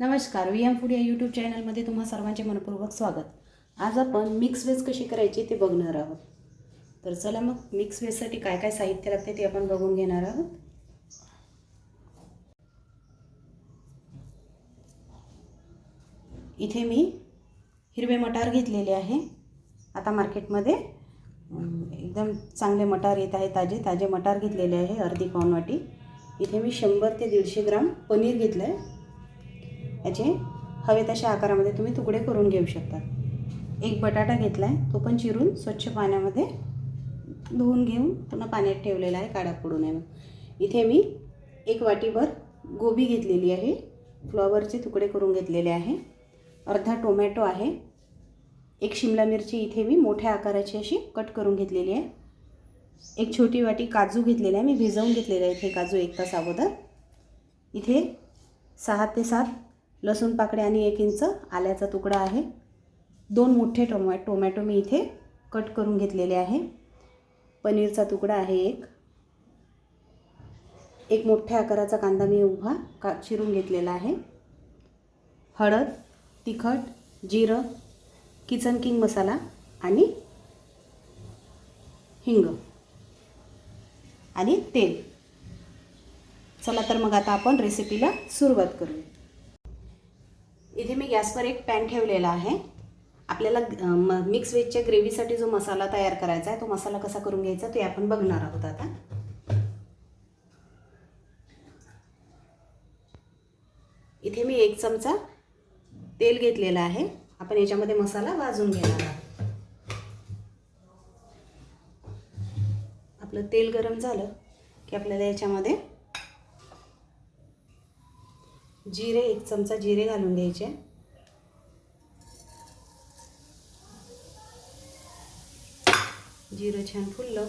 नमस्कार V M food या YouTube चॅनलमध्ये तुम्हा सर्वांचे मनपूर्वक स्वागत. आज आपण मिक्स व्हेज कशी करायची ते बघणार आहोत. तर चला मग मिक्स व्हेजसाठी काय काय साहित्य लागते ते आपण बघून घेणार आहोत. इथे मी हिरवे मटार घेतलेले आहे. आता मार्केटमध्ये एकदम चांगले मटार येत आहे ताजे. ताजे मटार घेतलेले आहे अर्धी पाऊण वाटी इथे मी शंभर ते दीडशे ग्राम पनीर घेतलं आहे याचे हवे तशा आकारामध्ये तुम्ही तुकडे करून घेऊ शकता. एक बटाटा घेतला आहे तो पण चिरून स्वच्छ पाण्यामध्ये धुवून घेऊन पुन्हा पाण्यात ठेवलेला आहे काढा पडू नये इथे मी एक वाटीभर गोबी घेतलेली आहे फ्लॉवरचे तुकडे करून घेतलेले आहे. अर्धा टोमॅटो आहे. एक शिमला मिरची इथे मी मोठ्या आकाराची अशी कट करून घेतलेली आहे. एक छोटी वाटी काजू घेतलेला आहे मी भिजवून घेतलेला आहे इथे काजू एक तास अगोदर. इथे सहा ते सात लसूण पाकळे आणि एक इंच आल्याचा तुकडा आहे. दोन मोठे टोमॅ टोमॅटो मी इथे कट करून घेतलेले आहे. पनीरचा तुकडा आहे एक. एक मोठ्या आकाराचा कांदा मी उभा का चिरून घेतलेला आहे. हळद तिखट जिरं किचन किंग मसाला आणि हिंग आणि तेल. चला तर मग आता आपण रेसिपीला सुरुवात करूया. इथे मी गॅसवर एक पॅन ठेवलेला आहे. आपल्याला म मिक्स व्हेजच्या ग्रेव्हीसाठी जो मसाला तयार करायचा आहे तो मसाला कसा करून घ्यायचा ते आपण बघणार आहोत आता. इथे मी एक चमचा तेल घेतलेला आहे. आपण याच्यामध्ये मसाला भाजून घेणार आहोत. आपलं तेल गरम झालं की आपल्याला याच्यामध्ये जिरे एक चमचा जिरे घालून घ्यायचे. जिरं छान फुललं.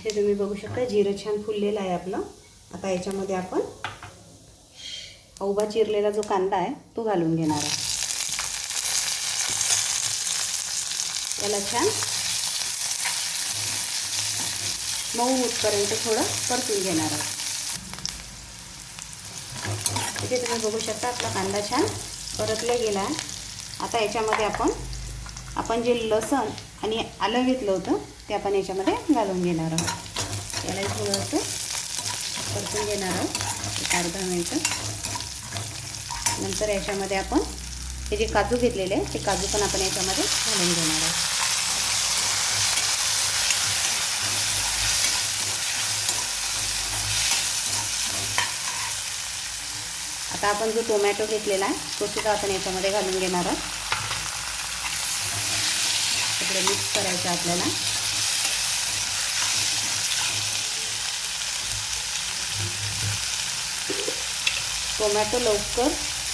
हे तुम्ही बघू शकता जिरं छान फुललेलं आहे आपलं. आता याच्यामध्ये आपण उभा चिरलेला जो कांदा आहे तो घालून घेणार आहे. त्याला छान मऊ होतपर्यंत थोडं परतून घेणार आहे. इथे तुम्ही बघू शकता आपला कांदा छान परतला गेला. आता याच्यामध्ये आपण आपण जे लसण आणि आलं घेतलं होतं ते आपण याच्यामध्ये घालून घेणार आहोत. याला थोडंसं परतून घेणार आहोत एक अर्धा मिनटं. नंतर याच्यामध्ये आपण हे जे काजू घेतलेले आहे ते काजू पण आपण याच्यामध्ये घालून घेणार आहोत. आता आपण जो टोमॅटो घेतलेला आहे तो सुद्धा आपण याच्यामध्ये घालून घेणार आहोत. सगळं मिक्स करायचं आपल्याला. टोमॅटो लवकर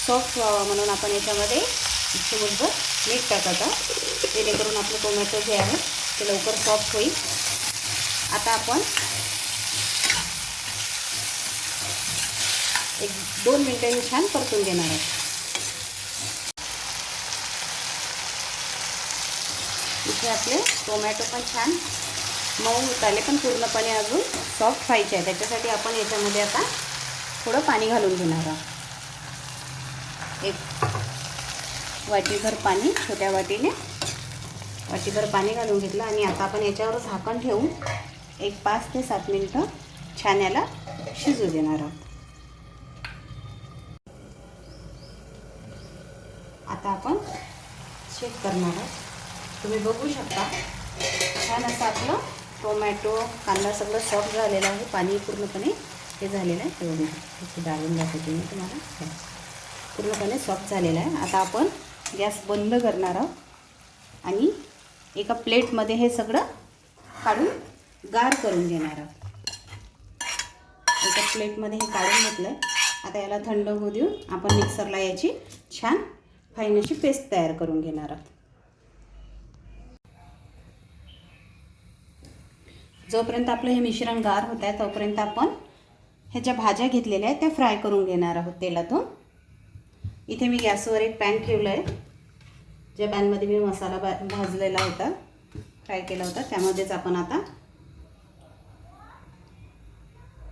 सॉफ्ट व्हावा म्हणून आपण याच्यामध्ये चिमूटभर मीठ टाकायचं जेणेकरून आपलं टोमॅटो जे आहे ते लवकर सॉफ्ट होईल. आता आपण दोन मिनटांनी छान परतून देणार आहे. इथे आपले टोमॅटो पण छान मऊ उतारले पण पूर्णपणे अजून सॉफ्ट व्हायचे आहे त्याच्यासाठी आपण याच्यामध्ये आता थोडं पाणी घालून घेणार आहोत. एक वाटीभर पाणी छोट्या वाटीने वाटीभर पाणी घालून घेतलं आणि आता आपण याच्यावर झाकण ठेवून एक पाच ते सात मिनटं छान याला शिजू देणार आहोत आता आपण चेक करणार आहोत तुम्ही बघू शकता. छान असं आपलं टोमॅटो कांदा सगळं सॉफ्ट झालेलं आहे. पाणी पूर्णपणे हे झालेलं आहे. ते डाळून दाखवते मी तुम्हाला. हो. पूर्णपणे सॉफ्ट झालेलं आहे. आता आपण गॅस बंद करणार आहोत. आणि एका प्लेटमध्ये हे सगळं काढून गार करून घेणार आहोत. एका प्लेटमध्ये हे काढून घेतलं आहे आता याला थंड होऊ देऊन आपण मिक्सरला याची छान फाईन अशी पेस्ट तयार करून घेणार आहोत. जोपर्यंत आपलं हे मिश्रण गार होत आहे तोपर्यंत आपण ह्या ज्या भाज्या घेतलेल्या आहेत त्या फ्राय करून घेणार आहोत तेलातून. इथे मी गॅसवर एक पॅन ठेवलं आहे ज्या पॅनमध्ये मी मसाला भा भाजलेला होता फ्राय केला होता त्यामध्येच आपण आता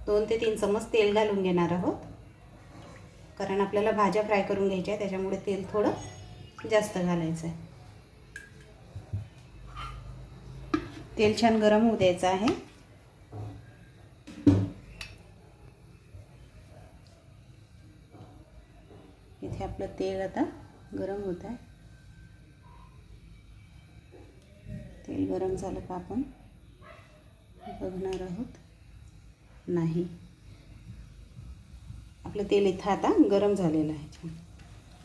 दोन ते तीन चम्मच तेल घालून घेणार आहोत. कारण आपल्याला भाज्या फ्राय करून घ्यायच्या आहे त्याच्यामुळे तेल थोडं जास्त घालायचं आहे. तेल छान गरम होऊ द्यायचं आहे. इथे आपलं तेल आता गरम होत आहे. तेल गरम झालं का आपण बघणार आहोत. नाही. आपलं तेल इथं आता गरम झालेलं आहे. छान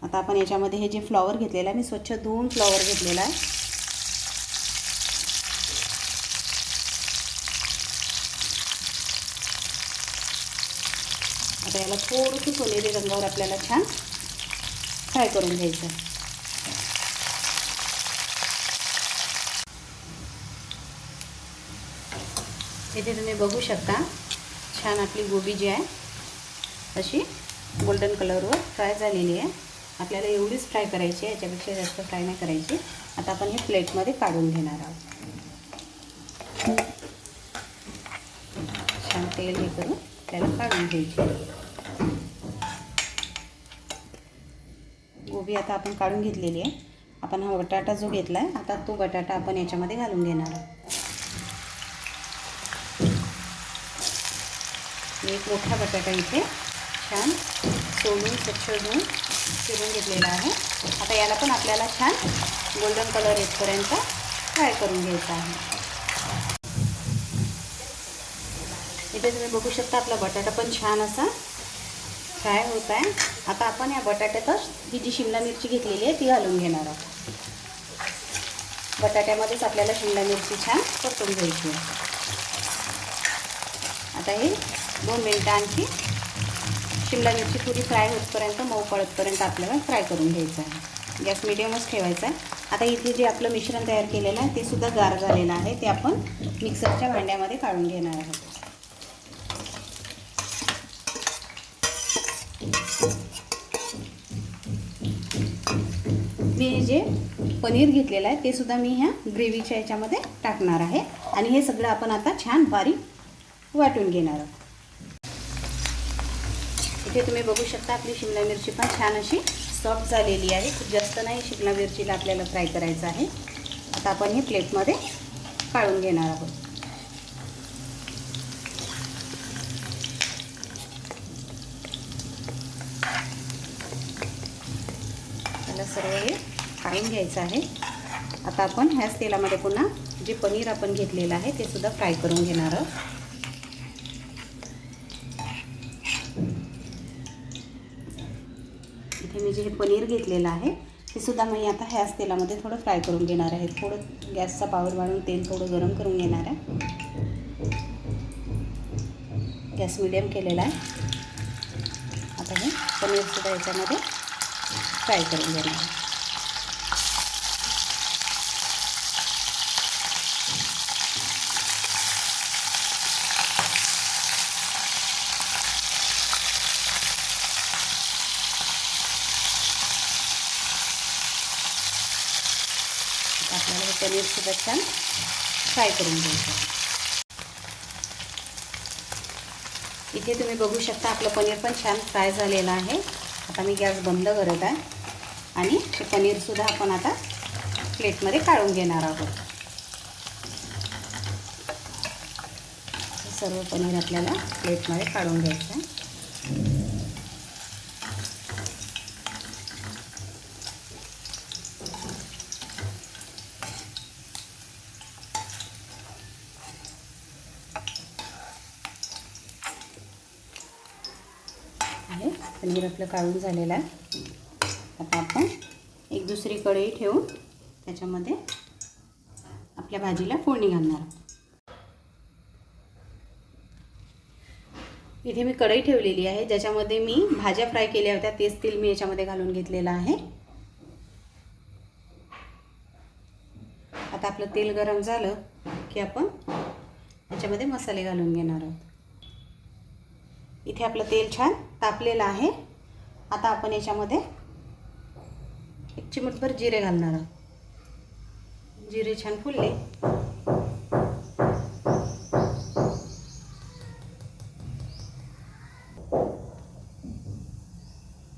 आता आपण याच्यामध्ये हे जे फ्लॉवर घेतलेलं आहे मी स्वच्छ धुवून फ्लॉवर घेतलेला आहे. आता याला थोडंसं सोनेरी रंगावर आपल्याला छान फ्राय करून घ्यायचं आहे. इथे तुम्ही बघू शकता छान आपली गोबी जी आहे अशी गोल्डन कलरवर फ्राय झालेली आहे. आपल्याला एवढीच फ्राय करायची आहे याच्यापेक्षा जास्त फ्राय नाही करायची. आता आपण हे प्लेटमध्ये काढून घेणार आहोत. छान तेल हे करून त्याला काढून घ्यायची. गोबी आता आपण काढून घेतलेली आहे. आपण हा बटाटा जो घेतला आहे आता तो बटाटा आपण याच्यामध्ये घालून घेणार आहोत. एक मोठा बटाटा इथे छान सोलून स्वच्छ धुवून चिरून घेतलेला आहे. आता याला पण आपल्याला छान गोल्डन कलर येतपर्यंत फ्राय करून घ्यायचा आहे. इथे तुम्ही बघू शकता आपला बटाटा पण छान असा फ्राय होत आहे. आता आपण या बटाट्यातच ही जी शिमला मिरची घेतलेली आहे ती घालून घेणार आहोत. बटाट्यामध्येच आपल्याला शिमला मिरची छान परतून घ्यायची आता हे दोन मिनटं आणखी शिमला मिरची थोडी फ्राय होतपर्यंत मऊ पडतपर्यंत आपल्याला फ्राय करून घ्यायचं आहे. गॅस मिडियमच ठेवायचा आहे. आता इथे जे आपलं मिश्रण तयार केलेलं आहे ते सुद्धा गार झालेलं आहे. ते आपण मिक्सरच्या भांड्यामध्ये काढून घेणार आहोत. मी जे पनीर घेतलेलं आहे ते सुद्धा मी ह्या ग्रेव्हीच्या याच्यामध्ये टाकणार आहे. आणि हे सगळं आपण आता छान बारीक वाटून घेणार आहोत. इथे तुम्ही बघू शकता आपली शिमला मिरची पण छान अशी सॉफ्ट झालेली आहे. खूप जास्त नाही शिमला मिरचीला आपल्याला फ्राय करायचं आहे. आता आपण हे प्लेटमध्ये काढून घेणार आहोत. त्याला सर्व हे काढून घ्यायचं आहे. आता आपण ह्याच तेलामध्ये पुन्हा जे पनीर आपण घेतलेलं आहे ते सुद्धा फ्राय करून घेणार आहोत इथे मी जे हे पनीर घेतलेलं आहे. ते सुद्धा मी आता ह्याच तेलामध्ये थोडं फ्राय करून घेणार आहे. थोडं गॅसचा पावर वाढून तेल थोडं गरम करून घेणार आहे. गॅस मिडियम केलेला आहे. आता हे पनीरसुद्धा याच्यामध्ये फ्राय करून घेणार आहे आपल्याला हे पनीरसुद्धा छान फ्राय करून घ्यायचं. इथे तुम्ही बघू शकता आपलं पनीर पण छान फ्राय झालेलं आहे. आता मी गॅस बंद करत आहे. आणि ते पनीरसुद्धा आपण आता प्लेटमध्ये काढून घेणार आहोत. सर्व पनीर आपल्याला प्लेटमध्ये काढून घ्यायचं आहे आहे पनीर आपलं काढून झालेलं आहे. आता आपण एक दुसरी कढई ठेवून त्याच्यामध्ये आपल्या भाजीला फोडणी घालणार आहोत. इथे मी कढई ठेवलेली आहे ज्याच्यामध्ये मी भाज्या फ्राय केल्या होत्या तेच तेल मी याच्यामध्ये घालून घेतलेलं आहे. आता आपलं तेल गरम झालं की आपण याच्यामध्ये मसाले घालून घेणार आहोत. इथे आपलं तेल छान तापलेलं आहे. आता आपण याच्यामध्ये एक चिमटभर जिरे घालणार आहोत. जिरे छान फुलले.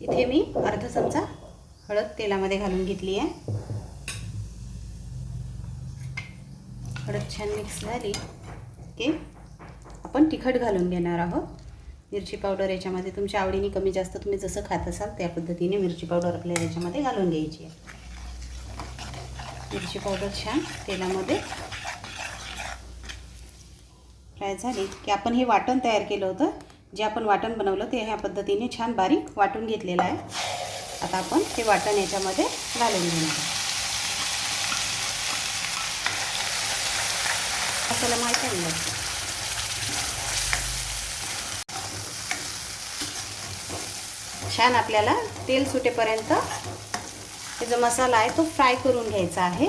इथे मी अर्धा चमचा हळद तेलामध्ये घालून घेतली आहे. हळद छान मिक्स झाली की आपण तिखट घालून घेणार आहोत. मिरची पावडर याच्यामध्ये तुमच्या आवडीने कमी जास्त तुम्ही जसं खात असाल त्या पद्धतीने मिरची पावडर आपल्याला याच्यामध्ये घालून घ्यायची आहे. मिरची पावडर छान तेलामध्ये फ्राय झाली की आपण हे वाटण तयार केलं होतं. जे आपण वाटण बनवलं ते ह्या पद्धतीने छान बारीक वाटून घेतलेलं आहे. आता आपण ते वाटण याच्यामध्ये घालून घेणार आहोत. मसाला माहिती आहे छान आपल्याला तेल सुटेपर्यंत हे जो मसाला आहे तो फ्राय करून घ्यायचा आहे.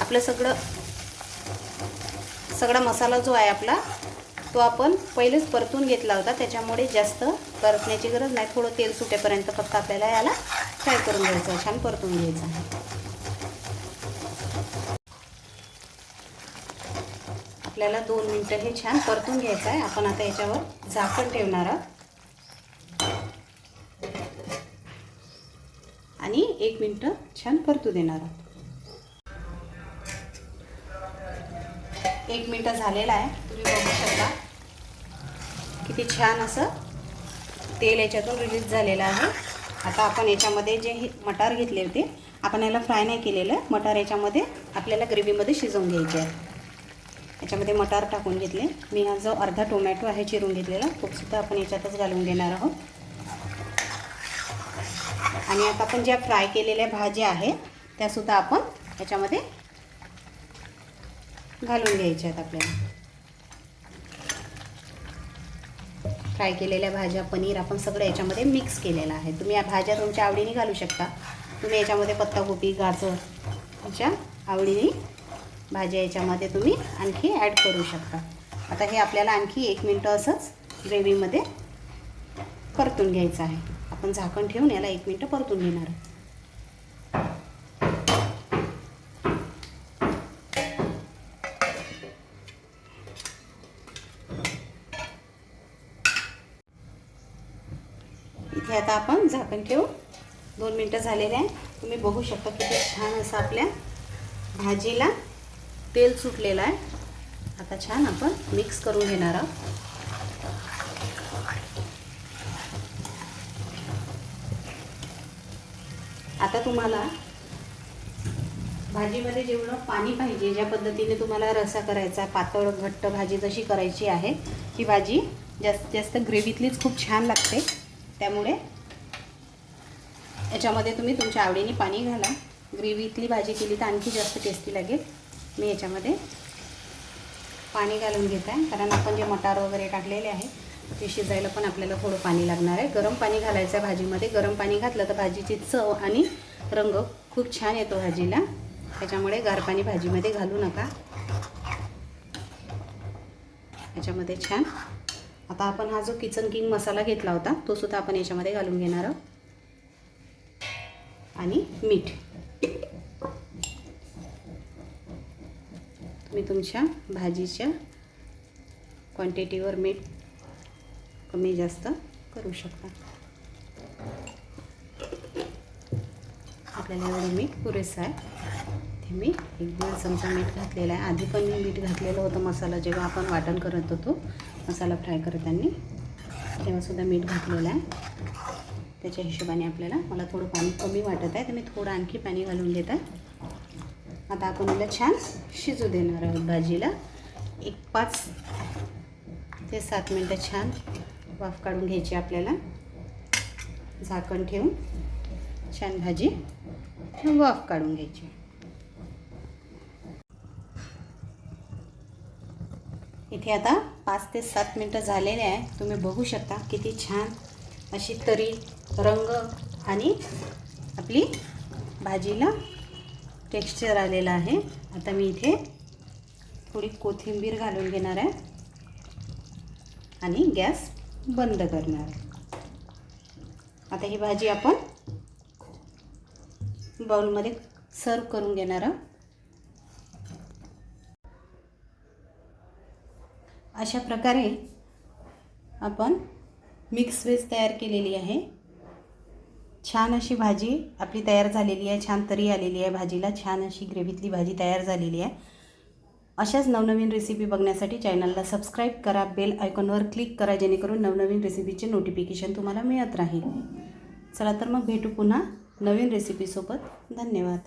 आपलं सगळं सगळा मसाला जो आहे आपला तो आपण पहिलेच परतून घेतला होता. त्याच्यामुळे जास्त परतण्याची गरज नाही. थोडं तेल सुटेपर्यंत फक्त आपल्याला याला फ्राय करून घ्यायचं छान परतून घ्यायचं आहे. आपल्याला दोन मिनटं हे छान परतून घ्यायचं आहे आपण आता याच्यावर झाकण ठेवणार आहोत. आणि एक मिनटं छान परतू देणार आहोत. एक मिनटं झालेला आहे. तुम्ही बघू शकता. किती छान असं तेल याच्यातून रिलीज झालेलं आहे. आता आपण याच्यामध्ये जे हे मटार घेतले होते आपण याला फ्राय नाही केलेलं. मटार याच्यामध्ये आपल्याला ग्रेव्हीमध्ये शिजवून घ्यायचे आहे. याच्यामध्ये मटार टाकून घेतले. मी हा जो अर्धा टोमॅटो आहे चिरून घेतलेला. खूपसुद्धा आपण याच्यातच घालून घेणार आहोत. आणि आता आपण ज्या फ्राय केलेल्या भाज्या आहेत त्यासुद्धा आपण याच्यामध्ये घालून घ्यायच्या आहेत आपल्याला. फ्राय केलेल्या भाज्या पनीर आपण सगळं याच्यामध्ये मिक्स केलेलं आहे. तुम्ही या भाज्या तुमच्या आवडीने घालू शकता. तुम्ही याच्यामध्ये पत्ताकोबी गाजर तुमच्या आवडीने भाज्या याच्यामध्ये तुम्ही आणखी ॲड करू शकता. आता हे आपल्याला आणखी एक मिनटं असंच ग्रेव्हीमध्ये परतून घ्यायचं आहे. आपण झाकण ठेवून याला एक मिनटं परतून घेणार आहोत. इथे आता आपण झाकण ठेवू दोन मिनटं झालेले आहे. तुम्ही बघू शकता किती छान असं आपल्या भाजीला तेल सुटलेलं आहे. आता छान आपण मिक्स करून घेणार आहोत. आता तुम्हाला भाजीमध्ये जेवढं पाणी पाहिजे ज्या पद्धतीने तुम्हाला रसा करायचा पातळ घट्ट भाजी जशी करायची आहे ती भाजी जास्त जास्त ग्रेव्हीतलीच खूप छान लागते. त्यामुळे याच्यामध्ये तुम्ही तुमच्या आवडीने पाणी घाला. ग्रेव्हीतली भाजी केली तर आणखी जास्त टेस्टी लागेल. मी याच्यामध्ये पाणी घालून घेत आहे. कारण आपण जे मटार वगैरे टाकलेले आहे ते शिजायला पण आपल्याला थोडं पाणी लागणार आहे. गरम पाणी घालायचं आहे भाजीमध्ये. गरम पाणी घातलं तर भाजीची चव आणि रंग खूप छान येतो भाजीला. त्याच्यामुळे गार पाणी भाजीमध्ये घालू नका. याच्यामध्ये छान. आता आपण हा जो किचन किंग मसाला घेतला होता तो सुद्धा आपण याच्यामध्ये घालून घेणार आहोत. आणि मीठ. तुम्ही तुमच्या भाजीच्या क्वांटिटीवर मीठ कमी जास्त करू शकता. आपल्याला एवढं मीठ पुरेसं आहे. ते मी एक दोन चमचा मीठ घातलेलं आहे. आधी पण मी मीठ घातलेलं होतं मसाला जेव्हा आपण वाटण करत होतो मसाला फ्राय करताना तेव्हासुद्धा मीठ घातलेलं आहे. त्याच्या हिशोबाने आपल्याला मला थोडं पाणी कमी वाटत आहे. तर मी थोडं आणखी पाणी घालून घेत आहे. आता आपण याला छान शिजू देणार आहोत भाजीला. एक पाच ते सात मिनटं छान वाफ काढून घ्यायची आपल्याला. झाकण ठेवून छान भाजी वाफ काढून घ्यायची. इथे आता पाच ते सात मिनटं झालेले आहे. तुम्ही बघू शकता किती छान अशी तरी रंग आणि आपली भाजीला टेक्स्चर आलेलं आहे. आता मी इथे थोडी कोथिंबीर घालून घेणार आहे. आणि गॅस बंद करणार आता ही भाजी आपण बाउलमध्ये सर्व करून घेणार आहोत. अशा प्रकारे आपण मिक्स वेज तयार केलेली आहे. छान अशी भाजी आपली तयार झालेली आहे छान तरी आलेली आहे भाजीला छान अशी ग्रेव्हीतली भाजी तयार झालेली आहे. अशाच नवनवीन रेसिपी बघण्यासाठी चॅनलला सबस्क्राईब करा बेल आयकॉनवर क्लिक करा जेणेकरून नवनवीन रेसिपीचे नोटिफिकेशन तुम्हाला मिळत राहील. चला तर मग भेटू पुन्हा नवीन रेसिपीसोबत धन्यवाद.